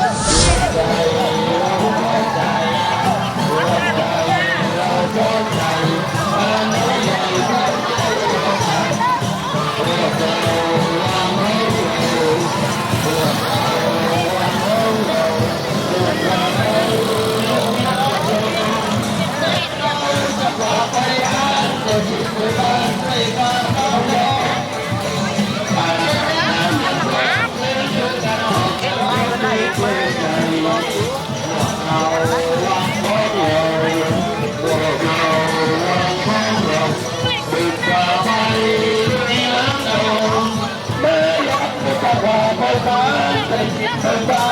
Yes! ไ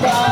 ไ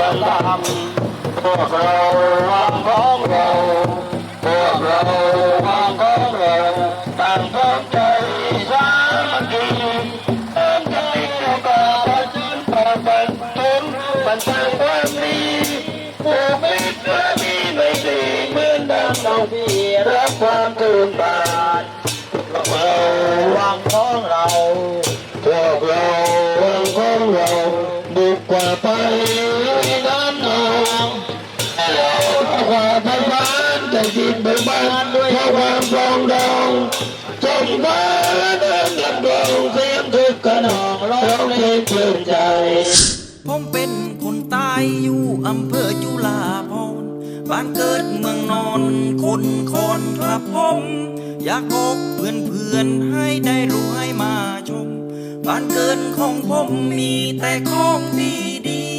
กันทำพวกเราวางของเราพวกเราวางของเราต่างพร้อมใจสามัคคีพร้อมใจเราก็ประจุนต่อบันทุนบันเทิงความดีผูกมิตรและมีไม่ดีเหมือนดังเราที่รับความตื่นตา ความปรองดองจงฟ้าเดินลำดงเสียงทุกขนองร้องเพลงเพลินใจ ผมเป็นคนตายอยู่อำเภอจุฬาภรณ์บ้านเกิดเมืองนอนคนคอนครับผม อยากบอกเพื่อนเพื่อนให้ได้รู้ให้มาชม บ้านเกิดของผมมีแต่ของดีดี